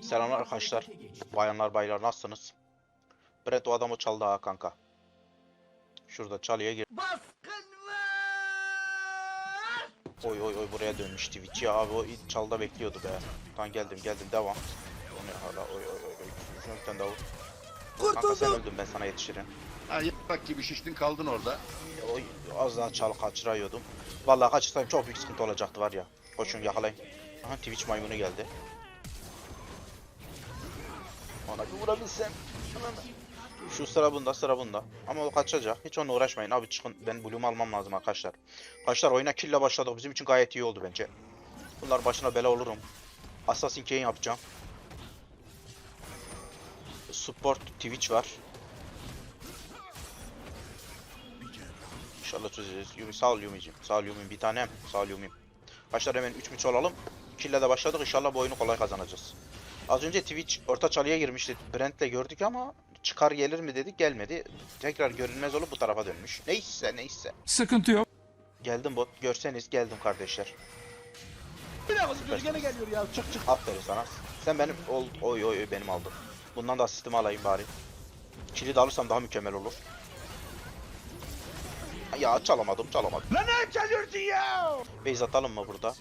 Selamlar arkadaşlar. Bayanlar baylar nasılsınız? Brett o adamı çaldı ha kanka. Şurada çalıya gir. Baskın var! Oy oy oy buraya dönmüş Twitch ya abi o ilk çalda bekliyordu be. Tamam geldim geldim devam. O ne hala oy oy oy oy. Daha vur. Kanka sen öldün ben sana yetişirim. Ha yaprak gibi şiştin kaldın orada. Oy az daha çal kaçırıyordum. Vallahi kaçırsaydım çok büyük sıkıntı olacaktı var ya. Koşun yakalayın. Aha Twitch maymunu geldi. Ona bir vurabilsem. Şu sıra bunda sıra bunda. Ama o kaçacak. Hiç onunla uğraşmayın. Abi çıkın. Ben Bloom'u almam lazım arkadaşlar. Arkadaşlar oyuna kill'le başladık. Bizim için gayet iyi oldu bence. Bunlar başına bela olurum. Assassin Kane yapacağım. Support Twitch var. İnşallah çözeceğiz. Yumi sağ ol Yumi'cim. Sağ ol Yumi'm bir tanem. Sağ ol Yumi'm. Arkadaşlar hemen 3 3 olalım. Kill'le de başladık. İnşallah bu oyunu kolay kazanacağız. Az önce Twitch orta çalıya girmişti. Brent'le gördük ama çıkar gelir mi dedik gelmedi. Tekrar görünmez olup bu tarafa dönmüş. Neyse neyse. Sıkıntı yok. Geldim bot. Görseniz geldim kardeşler. Bir dakika dur gene geliyor ya çık çık. Aferin sana. Sen benim ol, oy oy oy benim aldın. Bundan da asistimi alayım bari. Kili de alırsam daha mükemmel olur. Ya çalamadım çalamadım. Lan ne çalıyorsun ya? Base atalım mı burada?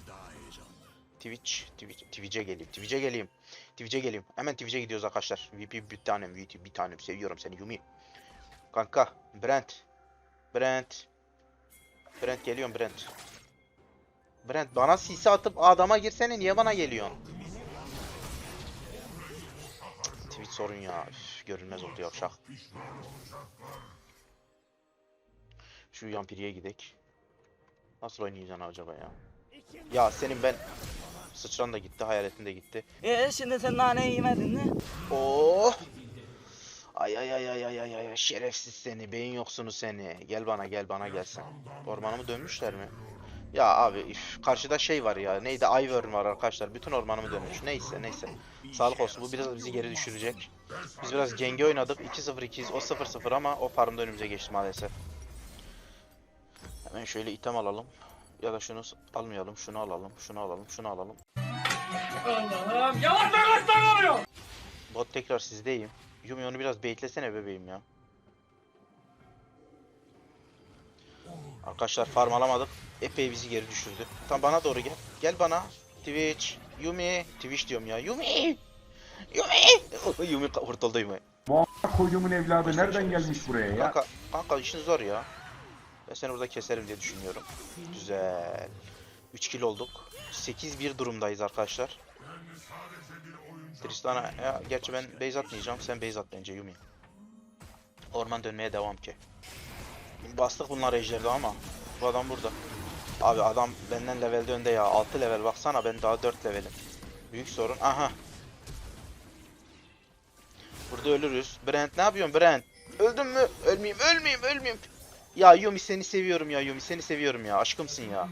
Twitch, Twitch, Twitch'e geleyim, Twitch'e geleyim, Twitch'e geleyim. Hemen Twitch'e gidiyoruz arkadaşlar. VP bir tanem, VP bir tanem. Seviyorum seni Yumi. Kanka, Brent. Brent. Brent geliyorum Brent. Brent bana sisi atıp adama girsene niye bana geliyorsun? Twitch sorun ya. Üf, görünmez oldu yavşak. Şu Yampiri'ye gidek. Nasıl oynayacaksın acaba ya? Ya senin ben sıçran da gitti, hayaletin de gitti. Ee şimdi sen naneyi yemedin mi? Oh! Ay ay ay ay ay ay ay şerefsiz seni, beyin yoksunu seni. Gel bana gel bana gelsen. Ormanımı dönmüşler mi? Ya abi üf, karşıda şey var ya neydi Ivern var arkadaşlar bütün ormanımı dönmüş neyse neyse Sağlık olsun bu biraz bizi geri düşürecek Biz biraz genge oynadık 2-0-2'yiz o 0-0 ama o farmda önümüze geçti maalesef Hemen şöyle item alalım ya da şunu almayalım şunu alalım şunu alalım şunu alalım Allah'ım yavaş yavaş oluyor. Bot tekrar sizdeyim. Yumi onu biraz baitlesene bebeğim ya. Arkadaşlar farm alamadık. Epey bizi geri düşürdü. Tam bana doğru gel. Gel bana. Twitch. Yumi. Twitch diyorum ya. Yumi. Yumi. Yumi kurtuldu Yumi. Koyumun evladı nereden gelmiş buraya ya? Kanka, kanka işin zor ya. Ben seni burada keserim diye düşünüyorum. Güzel. 3 kill olduk. 8-1 durumdayız arkadaşlar. Tristana, ya gerçi ben base atmayacağım. Sen base at bence Yumi. Orman dönmeye devam ki. Bastık bunlar ejderde ama bu adam burada. Abi adam benden levelde önde ya. 6 level baksana ben daha 4 levelim. Büyük sorun. Aha. Burada ölürüz. Brent ne yapıyorsun Brent? Öldün mü? Ölmeyeyim, ölmeyeyim, ölmeyeyim. Ya Yumi seni seviyorum ya Yumi seni seviyorum ya. Aşkımsın ya.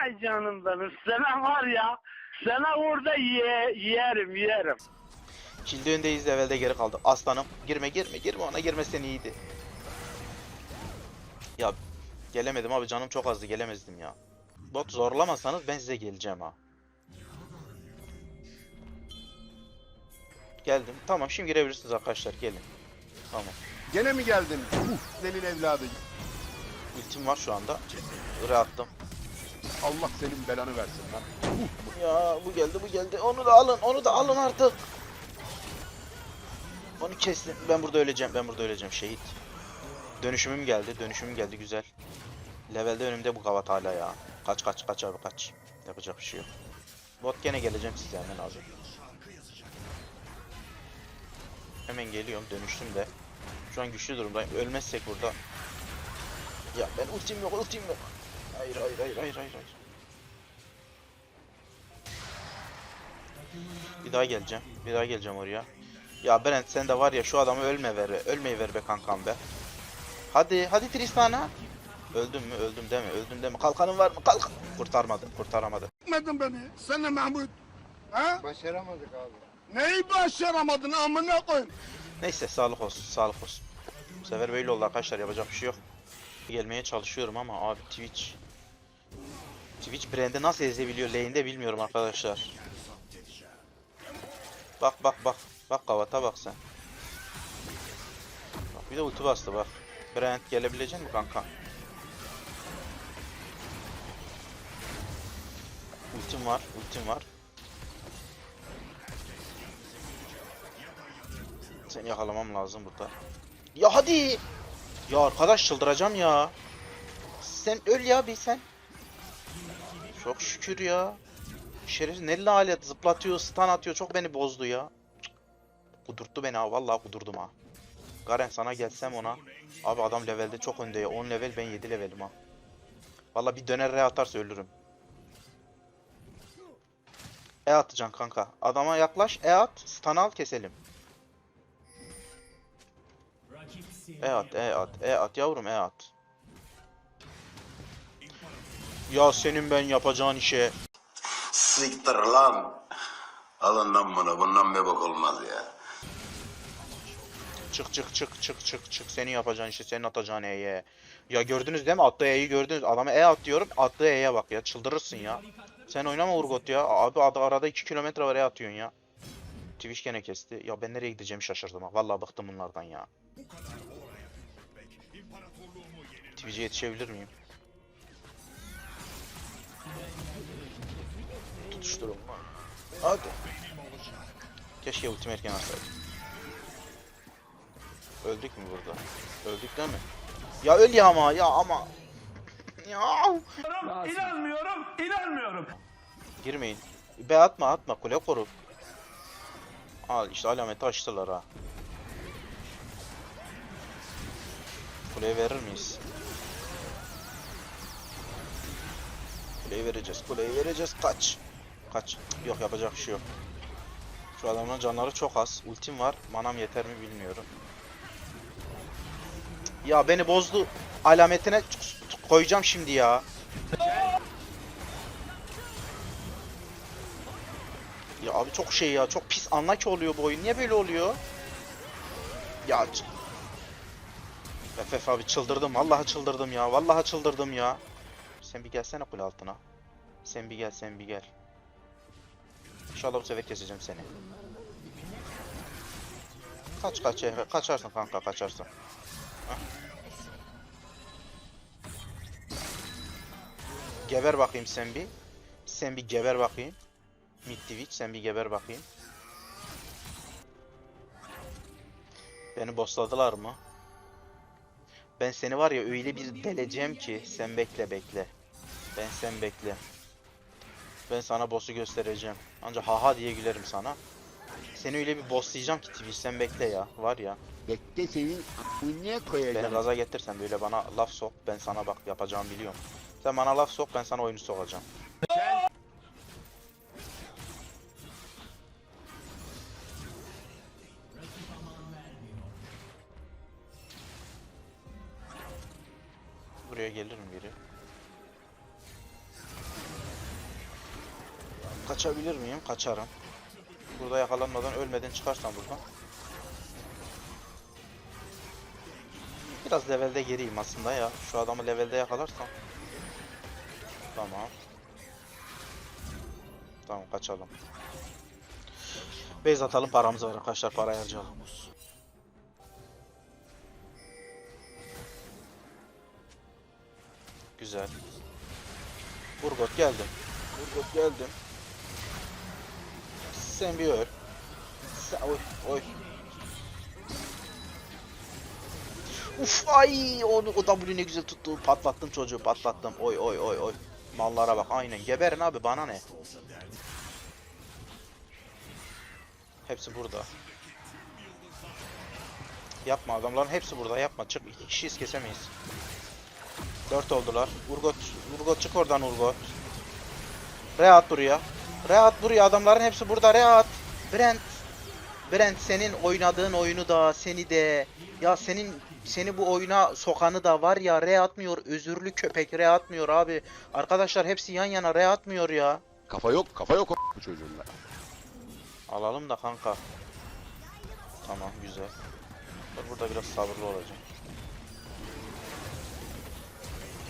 Ay canım benim. Sana var ya. Sana orada ye, yerim yerim. Kilde öndeyiz levelde geri kaldı. Aslanım girme girme girme ona girmesen iyiydi. Ya gelemedim abi canım çok azdı gelemezdim ya. Bot zorlamasanız ben size geleceğim ha. Geldim. Tamam şimdi girebilirsiniz arkadaşlar gelin. Tamam. Gene mi geldin? Uf, delil evladı. Ultim var şu anda. Ire attım. Allah senin belanı versin lan. Ya bu geldi bu geldi. Onu da alın onu da alın artık. Onu kesin. Ben burada öleceğim. Ben burada öleceğim. Şehit. Dönüşümüm geldi. Dönüşümüm geldi. Güzel. Levelde önümde bu kavat hala ya. Kaç kaç kaç abi kaç. Yapacak bir şey yok. Bot gene geleceğim size hemen abi. Hemen geliyorum. Dönüştüm de. Şu an güçlü durumdayım. Ölmezsek burada. Ya ben ultim yok ultim yok. Hayır hayır hayır hayır hayır. hayır. Bir daha geleceğim. Bir daha geleceğim oraya. Ya Brent sen de var ya şu adamı ölme ver. Ölmeyi ver be kankam be. Hadi hadi Tristana. Öldüm mü öldüm deme öldüm deme. Kalkanın var mı? Kalk. Kurtarmadı kurtaramadı. Gitmedin beni. Sen de Mahmut. Ha? Başaramadık abi. Neyi başaramadın amına koyayım? Neyse sağlık olsun sağlık olsun. Bu sefer böyle oldu arkadaşlar yapacak bir şey yok. Gelmeye çalışıyorum ama abi Twitch. Twitch Brand'i nasıl ezebiliyor lane'de bilmiyorum arkadaşlar. Bak bak bak. Bak kavata bak sen. Bak bir de ulti bastı bak. Brent gelebilecek mi kanka? Ultim var, ultim var. Seni yakalamam lazım burada. Ya hadi! Ya arkadaş çıldıracağım ya. Sen öl ya bir sen. Çok şükür ya. Şerif ne alet zıplatıyor, stun atıyor. Çok beni bozdu ya. Cık. Kudurttu beni ha. Vallahi kudurdum ha. Garen sana gelsem ona. Abi adam levelde çok önde ya. 10 level ben 7 levelim ha. Vallahi bir döner re atarsa ölürüm. E atacaksın kanka. Adama yaklaş, E at, stun al keselim. E at, E at, E at yavrum E at. Ya senin ben yapacağın işe. Siktir lan. Alın lan bunu. Bundan bir bok olmaz ya. Çık çık çık çık çık çık. Senin yapacağın işe, senin atacağın E'ye. Ya gördünüz değil mi? Attığı E'yi gördünüz. Adama E at diyorum. Attığı E'ye bak ya. Çıldırırsın ya. Sen oynama Urgot ya. Abi arada 2 kilometre var E atıyorsun ya. Twitch gene kesti. Ya ben nereye gideceğimi şaşırdım ha. Vallahi bıktım bunlardan ya. Twitch'e yetişebilir miyim? Tutuşturum. Hadi. Keşke ultimi erken atsaydım. Öldük mü burada? Öldük değil mi? Ya öl ya ama ya ama. ya. İnanmıyorum, inanmıyorum. Girmeyin. Be atma atma kule koru. Al işte alameti açtılar ha. Kuleye verir miyiz? Kuleyi vereceğiz. Kuleyi vereceğiz. Kaç. Kaç. Yok yapacak bir şey yok. Şu adamın canları çok az. Ultim var. Manam yeter mi bilmiyorum. Ya beni bozdu. Alametine koyacağım şimdi ya. Ya abi çok şey ya. Çok pis anlaki oluyor bu oyun. Niye böyle oluyor? Ya FF abi çıldırdım. Vallahi çıldırdım ya. Vallahi çıldırdım ya. Sen bir gelsene kule altına. Sen bir gel, sen bir gel. İnşallah bu sefer keseceğim seni. Kaç kaç Efe. Kaçarsın kanka kaçarsın. Geber bakayım sen bir. Sen bir geber bakayım. Mid Twitch sen bir geber bakayım. Beni bossladılar mı? Ben seni var ya öyle bir deleceğim ki sen bekle bekle. Ben sen bekle. Ben sana boss'u göstereceğim. Ancak haha diye gülerim sana. Seni öyle bir bosslayacağım ki Twitch sen bekle ya. Var ya. Bekle senin Beni koyacağım. gaza getirsen böyle bana laf sok. Ben sana bak yapacağımı biliyorum. Sen bana laf sok ben sana oyunu sokacağım. Miyim? Kaçarım. Burada yakalanmadan ölmeden çıkarsam buradan. Biraz levelde geriyim aslında ya. Şu adamı levelde yakalarsam. Tamam. Tamam kaçalım. Base atalım paramız var arkadaşlar para harcayalım. Güzel. Urgot geldim. Urgot geldim. Sen bir öl. Sen, oy oy. Uf ay onu o W ne güzel tuttu. Patlattım çocuğu patlattım. Oy oy oy oy. Mallara bak aynen. Geberin abi bana ne? Hepsi burada. Yapma adamların hepsi burada yapma. Çık iki kişiyiz kesemeyiz. Dört oldular. Urgot, Urgot çık oradan Urgot. Reat buraya. Reat buraya adamların hepsi burada Reat. Brent. Brent senin oynadığın oyunu da seni de ya senin seni bu oyuna sokanı da var ya re atmıyor özürlü köpek re atmıyor abi. Arkadaşlar hepsi yan yana re atmıyor ya. Kafa yok, kafa yok bu çocuğun da. Alalım da kanka. Tamam güzel. Dur burada biraz sabırlı olacağım.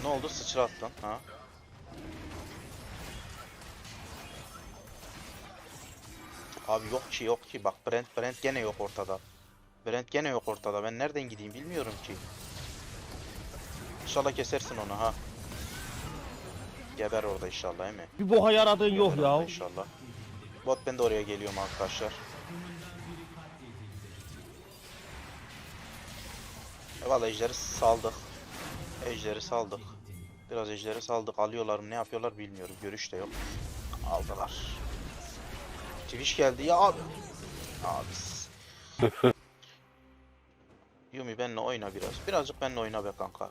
Ne oldu sıçrattın ha? Abi yok ki yok ki bak Brent Brent gene yok ortada. Brent gene yok ortada. Ben nereden gideyim bilmiyorum ki. İnşallah kesersin onu ha. Geber orada inşallah değil mi? Bir boha yaradığın yok Geber ya. İnşallah. Bot ben de oraya geliyorum arkadaşlar. E, Vallahi ejderi saldık. Ejderi saldık. Biraz ejderi saldık. Alıyorlar mı ne yapıyorlar bilmiyorum. Görüş de yok. Aldılar. Twitch geldi ya abi. Abis. Yumi benle oyna biraz. Birazcık benle oyna be kanka.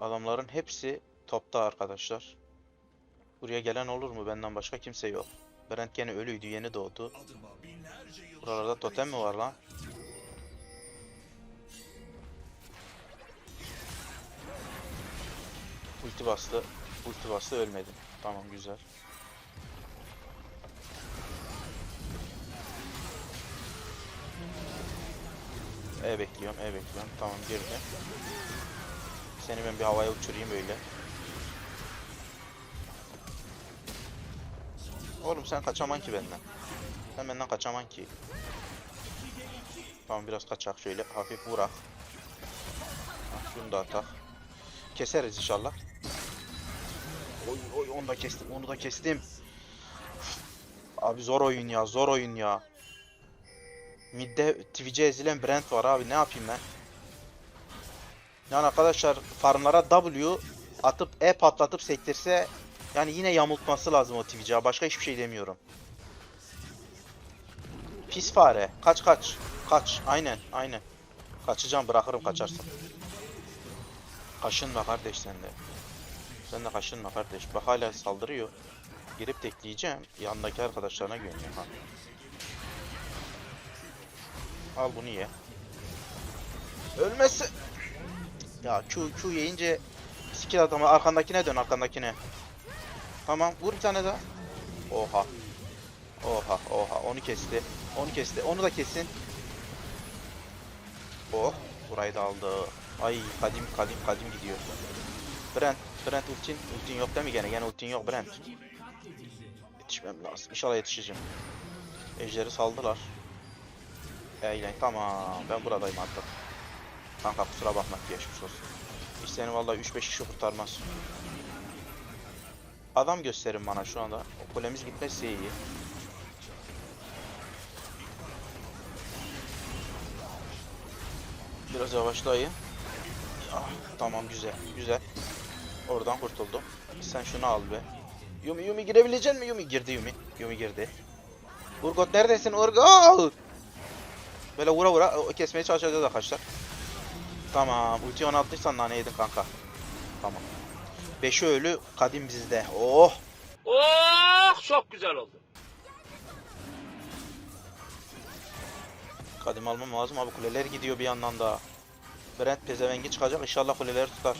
Adamların hepsi topta arkadaşlar. Buraya gelen olur mu? Benden başka kimse yok. Brent gene ölüydü, yeni doğdu. Buralarda totem mi var lan? Ulti bastı. Ulti bastı ölmedi. Tamam güzel. E bekliyorum, E bekliyorum. Tamam girdi. Seni ben bir havaya uçurayım böyle. Oğlum sen kaçaman ki benden. Sen benden kaçaman ki. Tamam biraz kaçak şöyle hafif vurak. Şunu da atak. Keseriz inşallah. Oy oy onu da kestim onu da kestim. Abi zor oyun ya zor oyun ya. Midde Twitch'e ezilen Brent var abi ne yapayım ben? Yani arkadaşlar farmlara W atıp E patlatıp sektirse yani yine yamultması lazım o Twitch'e başka hiçbir şey demiyorum. Pis fare kaç kaç kaç aynen aynen. Kaçacağım bırakırım kaçarsın. Kaşınma kardeş sen de. Sen de kaşınma kardeş. Bak hala saldırıyor. Girip tekleyeceğim. Yanındaki arkadaşlarına güveniyorum ha. Al bunu ye. Ölmesi. Ya Q, Q yiyince skill adamı arkandakine dön arkandakine. Tamam vur bir tane daha. Oha. Oha oha onu kesti. Onu kesti. Onu da kesin. Oh. Burayı da aldı. Ay kadim kadim kadim gidiyor. Brent. Brent ultin. Ultin yok değil mi gene? Gene ultin yok Brent. Yetişmem lazım. İnşallah yetişeceğim. Ejderi saldılar. Eğlen tamam. Ben buradayım artık. Kanka kusura bakma geçmiş olsun. Hiç seni vallahi 3-5 kişi kurtarmaz. Adam gösterin bana şu anda. O kulemiz gitmezse iyi. Biraz yavaşlayın. Ah, tamam güzel güzel. Oradan kurtuldum. Sen şunu al be. Yumi Yumi girebilecek mi Yumi? Girdi Yumi. Yumi girdi. Urgot neredesin Urgot? Böyle vura vura kesmeye çalışacağız arkadaşlar. Tamam. Ulti 16'ysan nane yedin kanka. Tamam. 5'i ölü kadim bizde. Oh. Oh çok güzel oldu. Kadim almam lazım abi kuleler gidiyor bir yandan da. Brent pezevengi çıkacak inşallah kuleleri tutar.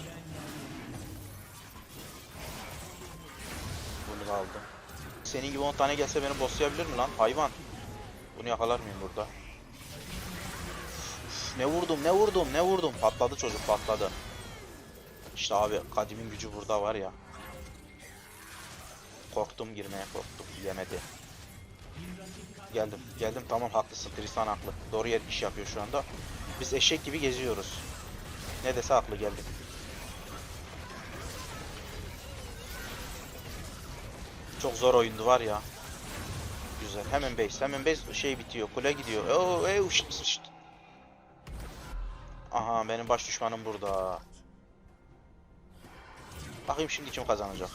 Bunu da aldım. Senin gibi 10 tane gelse beni bosslayabilir mi lan hayvan? Bunu yakalar mıyım burada? Ne vurdum ne vurdum ne vurdum patladı çocuk patladı. İşte abi kadimin gücü burada var ya. Korktum girmeye korktum yemedi. Geldim. Geldim tamam haklısın. Tristan haklı. Doğru yer iş yapıyor şu anda. Biz eşek gibi geziyoruz. Ne dese haklı geldim. Çok zor oyundu var ya. Güzel. Hemen base. Hemen base şey bitiyor. Kule gidiyor. Oo, ey, şşt, şşt. Aha benim baş düşmanım burada. Bakayım şimdi kim kazanacak.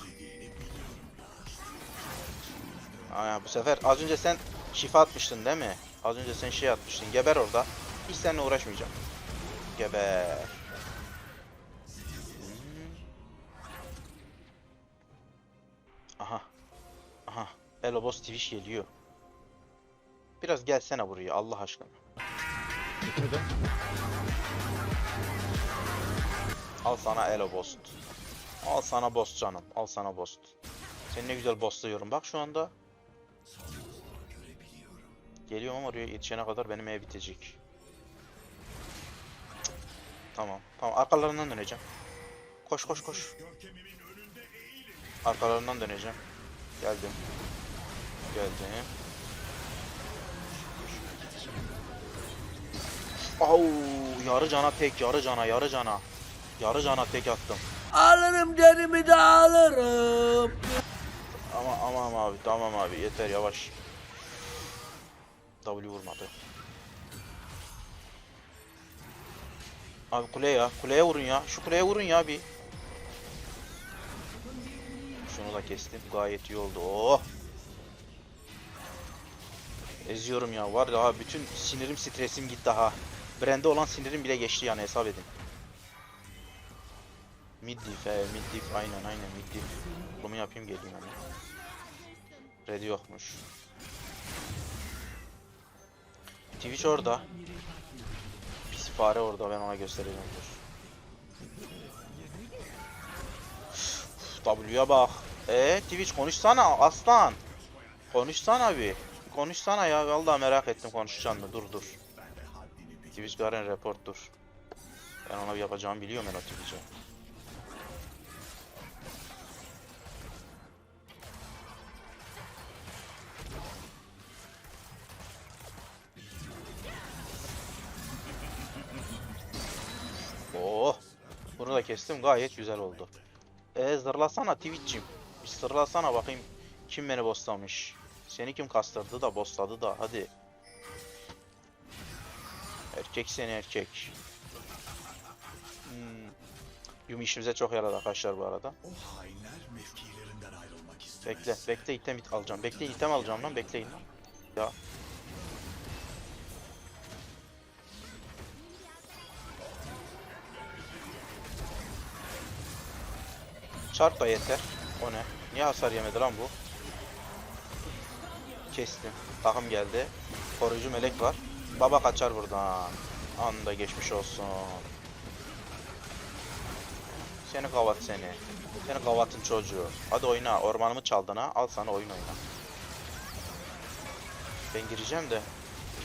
Aa, bu sefer az önce sen şifa atmıştın değil mi? Az önce sen şey atmıştın. Geber orada. Hiç seninle uğraşmayacağım. Geber. Aha. Aha. Elobos Twitch geliyor. Biraz gelsene buraya Allah aşkına. Al sana Elobos. Al sana boss canım. Al sana boss. Seni ne güzel bossluyorum bak şu anda. Geliyorum ama oraya yetişene kadar benim ev bitecek. Tamam. Tamam arkalarından döneceğim. Koş koş koş. Arkalarından döneceğim. Geldim. Geldim. Au yarı cana tek yarı cana yarı cana. Yarı cana tek attım. Alırım derimi de alırım. Ama tamam abi tamam abi yeter yavaş. W vurmadı. Abi kuleye ya. Kuleye vurun ya. Şu kuleye vurun ya bir. Şunu da kestim. Gayet iyi oldu. Oh. Eziyorum ya. Var ya bütün sinirim stresim gitti ha. Brand'e olan sinirim bile geçti yani hesap edin. Mid diff he mid diff aynen aynen mid diff. Bunu yapayım geleyim hemen. Ready yokmuş. Twitch orada. Pis fare orada ben ona göstereceğim dur. W'ya bak. E Twitch konuşsana aslan. Konuşsana bir. Konuşsana ya vallahi merak ettim konuşacaksın mı? Dur dur. Twitch Garen report dur. Ben ona yapacağımı biliyorum ben o Twitch'e. Oh. Bunu da kestim gayet güzel oldu. E zırlasana Twitch'cim. Bir zırlasana bakayım kim beni bosslamış. Seni kim kastırdı da bossladı da hadi. Erkek seni erkek. Hmm. Yumi işimize çok yaradı arkadaşlar bu arada. Bekle, bekle item it alacağım. Bekle item alacağım lan, bekleyin. Ya. Çarp yeter. O ne? Niye hasar yemedi lan bu? Kestim. Takım geldi. Koruyucu melek var. Baba kaçar buradan. Anda geçmiş olsun. Seni kavat seni. Seni kavatın çocuğu. Hadi oyna. Ormanımı çaldın ha. Al sana oyun oyna. Ben gireceğim de.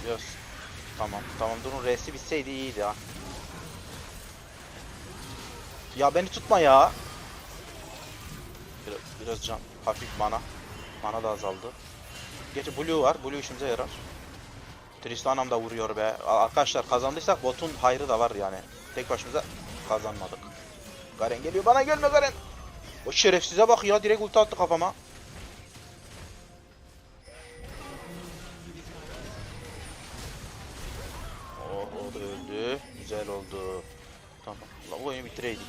Biraz. Tamam. Tamam durun. R'si bitseydi iyiydi ha. Ya beni tutma ya. Biraz, biraz can. Hafif mana. Mana da azaldı. Gerçi Blue var. Blue işimize yarar. Tristanam da vuruyor be. Arkadaşlar kazandıysak botun hayrı da var yani. Tek başımıza kazanmadık. Garen geliyor. Bana gelme Garen. O şerefsize bak ya. Direkt ulti attı kafama. Oh o da öldü. Güzel oldu. Tamam. La oyunu bitireydik.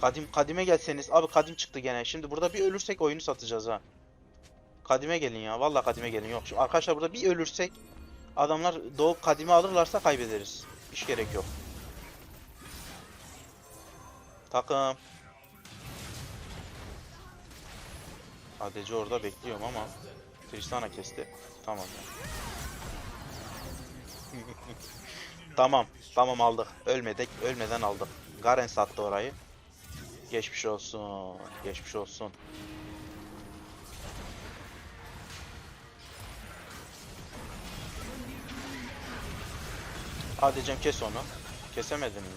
Kadim kadime gelseniz. Abi kadim çıktı gene. Şimdi burada bir ölürsek oyunu satacağız ha. Kadime gelin ya. Vallahi kadime gelin. Yok. Şimdi arkadaşlar burada bir ölürsek adamlar doğup kadime alırlarsa kaybederiz. Hiç gerek yok. Takım. ADC orada bekliyorum ama Tristana kesti. Tamam. tamam. Tamam aldık. Ölmedik. Ölmeden aldık. Garen sattı orayı. Geçmiş olsun. Geçmiş olsun. Hadi Cem kes onu. Kesemedin mi?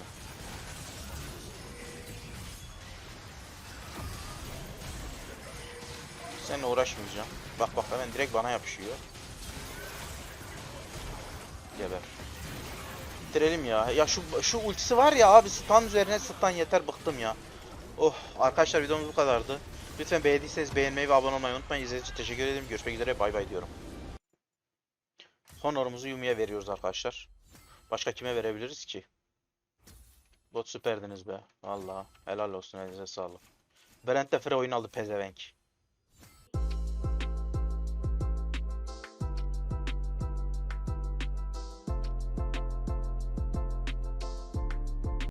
Seninle uğraşmayacağım. Bak bak hemen direkt bana yapışıyor. Geber. Bitirelim ya. Ya şu şu ultisi var ya abi stun üzerine stun yeter bıktım ya. Oh arkadaşlar videomuz bu kadardı. Lütfen beğendiyseniz beğenmeyi ve abone olmayı unutmayın. İzlediğiniz için teşekkür ederim. Görüşmek üzere. Bay bay diyorum. Honor'umuzu Yumi'ye veriyoruz arkadaşlar. Başka kime verebiliriz ki? Bot süperdiniz be. Vallahi helal olsun elinize sağlık. Brent de free oyun aldı pezevenk.